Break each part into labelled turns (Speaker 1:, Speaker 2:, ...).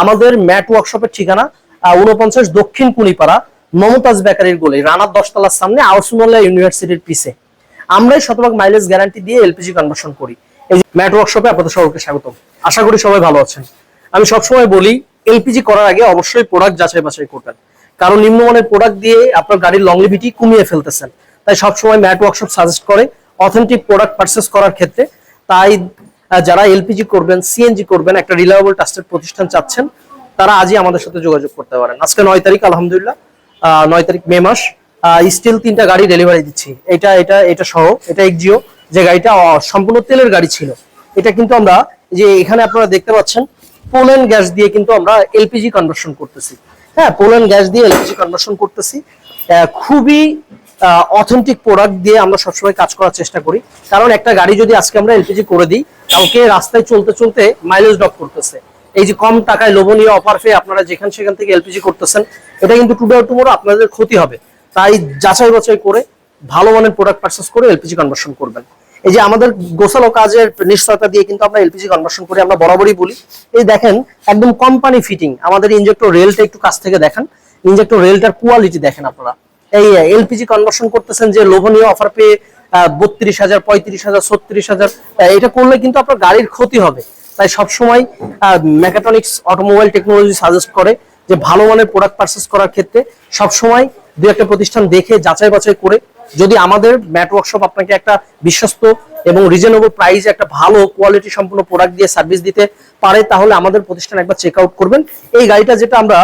Speaker 1: আমাদের ম্যাট ওয়ার্কশপের ঠিকানা উনপঞ্চাশ দক্ষিণ কুনিপাড়া, মমতাজ বেকারির গোলে, রানার দশতলার সামনে আউসমোল্লা ইউনিভার্সিটির পিছে। আমরাই শতভাগ মাইলেজ গ্যারান্টি দিয়ে এলপিজি কনভার্সন করি। এই ম্যাট ওয়ার্কশপে আপনাদের সকলকে স্বাগত আশা করি সবাই ভালো আছেন। আমি সবসময় বলি এলপিজি করার আগে অবশ্যই প্রোডাক্ট যাচাই বাছাই করবেন। কারণ নিম্নমানের প্রোডাক্ট দিয়ে আপনার গাড়ির লংলিভিটি কমিয়ে ফেলতেছেন। তাই সবসময় ম্যাট ওয়ার্কশপ সাজেস্ট করে অথেন্টিক প্রোডাক্ট পারচেস করার ক্ষেত্রে। তাই যারা এলপিজি করবেন, সিএনজি করবেন, একটা রিলায়েবল ট্রাস্টেড প্রতিষ্ঠান চাচ্ছেন, তারা আজই আমাদের সাথে যোগাযোগ করতে পারেন। আজকে নয় তারিখ, আলহামদুলিল্লাহ নয় তারিখ মে মাস স্টিল তিনটা গাড়ি ডেলিভারি দিচ্ছি। এটা এটা এটা সহ, এটা এক্সিও যে গাড়িটা সম্পূর্ণ তেলের গাড়ি ছিল। এটা কিন্তু আমরা যে এখানে আপনারা দেখতে পাচ্ছেন পোল্যান্ড গ্যাস দিয়ে কিন্তু আমরা এলপিজি কনভার্সন করতেছি। হ্যাঁ পোল্যান্ড গ্যাস দিয়ে এলপিজি কনভার্সন করতেছি। খুবই অথেন্টিক প্রোডাক্ট দিয়ে আমরা সবসময় কাজ করার চেষ্টা করি। কারণ একটা গাড়ি যদি আজকে আমরা এলপিজি করে দিই কাউকে রাস্তায় চলতে চলতে মাইলেজ ড্রপ করতেছে। এই যে কম টাকায় লোভনীয় অফার পেয়ে আপনারা যেখান সেখান থেকে এলপিজি করতেছেন, এটা কিন্তু টুডে টুমোরো আপনাদের ক্ষতি হবে। তাই যাচাই বাছাই করে ভালো মানের প্রোডাক্ট পারচেস করে এলপিজি কনভার্সন করবেন। এই যে আমাদের গোসালো কাজের নিশ্চয়তা দিয়ে কিন্তু আমরা এলপিজি কনভার্সন করি, আমরা বরাবরই বলি। এই দেখেন, একদম কোম্পানি ফিটিং আমাদের ইনজেক্টর রেলটা একটু কাছ থেকে দেখেন। ইনজেক্টর রেলটার কোয়ালিটি দেখেন আপনারা। এই এলপিজি কনভার্সন করতেছেন যে লোভনীয় অফার পেয়ে বত্রিশ হাজার, পঁয়ত্রিশ হাজার, ছত্রিশ হাজার এটা করলে কিন্তু আপনার গাড়ির ক্ষতি হবে। তাই সবসময় মেকাট্রনিক্স অটোমোবাইল টেকনোলজি সাজেস্ট করে যে ভালো মানের প্রোডাক্ট পারচেস করার ক্ষেত্রে সবসময় দু একটা প্রতিষ্ঠান দেখে, যাচাই বাছাই করে যদি আমাদের ম্যাট ওয়ার্কশপ আপনাকে একটা বিশ্বস্ত এবং রিজনেবল প্রাইসে একটা ভালো কোয়ালিটি সম্পূর্ণ প্রোডাক্ট দিয়ে সার্ভিস দিতে পারে, তাহলে আমাদের প্রতিষ্ঠান একবার চেক আউট করবেন। এই গাড়িটা যেটা আমরা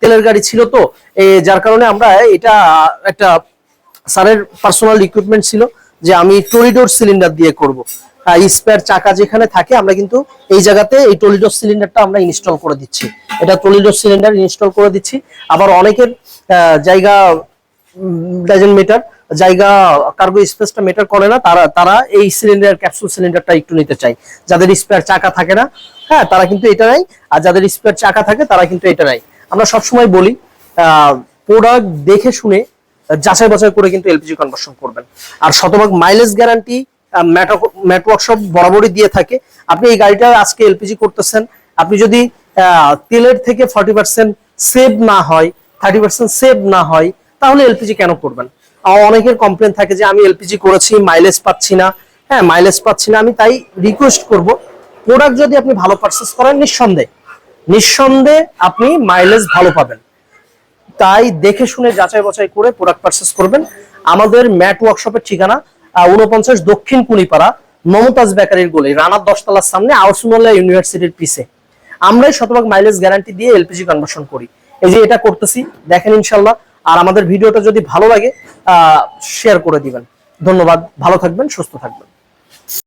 Speaker 1: তেলের গাড়ি ছিল তো যার কারণে আমরা এটা একটা স্যারের পার্সোনাল ইকুইপমেন্ট ছিল যে আমি টলিডোর সিলিন্ডার দিয়ে করব। স্পেয়ার চাকা যেখানে থাকে, আমরা কিন্তু এই জায়গাতে এই টলিডোর সিলিন্ডারটা আমরা ইনস্টল করে দিচ্ছি। এটা টলিডোর সিলিন্ডার ইনস্টল করে দিচ্ছি। আবার অনেকের জায়গা ডাজেন্ট মেটার জায়গা কার্গো স্পেসটা মেটার করে না, তারা তারা এই সিলিন্ডার ক্যাপসুল সিলিন্ডারটা একটু নিতে চাই যাদের স্পেয়ার চাকা থাকে না হ্যাঁ তারা কিন্তু এটা নাই আর যাদের স্পেয়ার চাকা থাকে, তারা কিন্তু এটা নাই আমরা সবসময় বলি প্রোডাক্ট দেখে শুনে যাচাই বাছাই করে কিন্তু এলপিজি কনভার্সন করবেন। আর শতভাগ মাইলেজ গ্যারান্টি ম্যাট ওয়ার্কশপ বরাবরই দিয়ে থাকে। আপনি এই গাড়িটা আজকে এলপিজি করতেছেন, আপনি যদি তেলের থেকে ফর্টি পার্সেন্ট সেভ না হয় থার্টি পার্সেন্ট সেভ না হয়, তাহলে এলপিজি কেন করবেন? অনেকের কমপ্লেন থাকে যে, আমি এলপিজি করেছি মাইলেজ পাচ্ছি না। হ্যাঁ মাইলেজ পাচ্ছি না, আমি তাই রিকোয়েস্ট করব। প্রোডাক্ট যদি আপনি ভালো পারচেস করেন, নিঃসন্দেহে। নিঃসন্দেহে আপনি মাইলেজ ভালো পাবেন। তাই দেখে শুনে যাচাই বাছাই করে প্রোডাক্ট পারচেস করবেন। আমাদের ম্যাট ওয়ার্কশপের ঠিকানা উনপঞ্চাশ দক্ষিণ কুনিপাড়া, মমতাজ বেকারির গোলে, রানার দশতলার সামনে আউসমোল্লা ইউনিভার্সিটির পিছে। আমরাই শতভাগ মাইলেজ গ্যারান্টি দিয়ে এলপিজি কনভার্সন করি। এই যে এটা করতেছি, দেখেন ইনশাল্লাহ। আর আমাদের ভিডিওটা যদি ভালো লাগে শেয়ার করে দিবেন। ধন্যবাদ, ভালো থাকবেন, সুস্থ থাকবেন।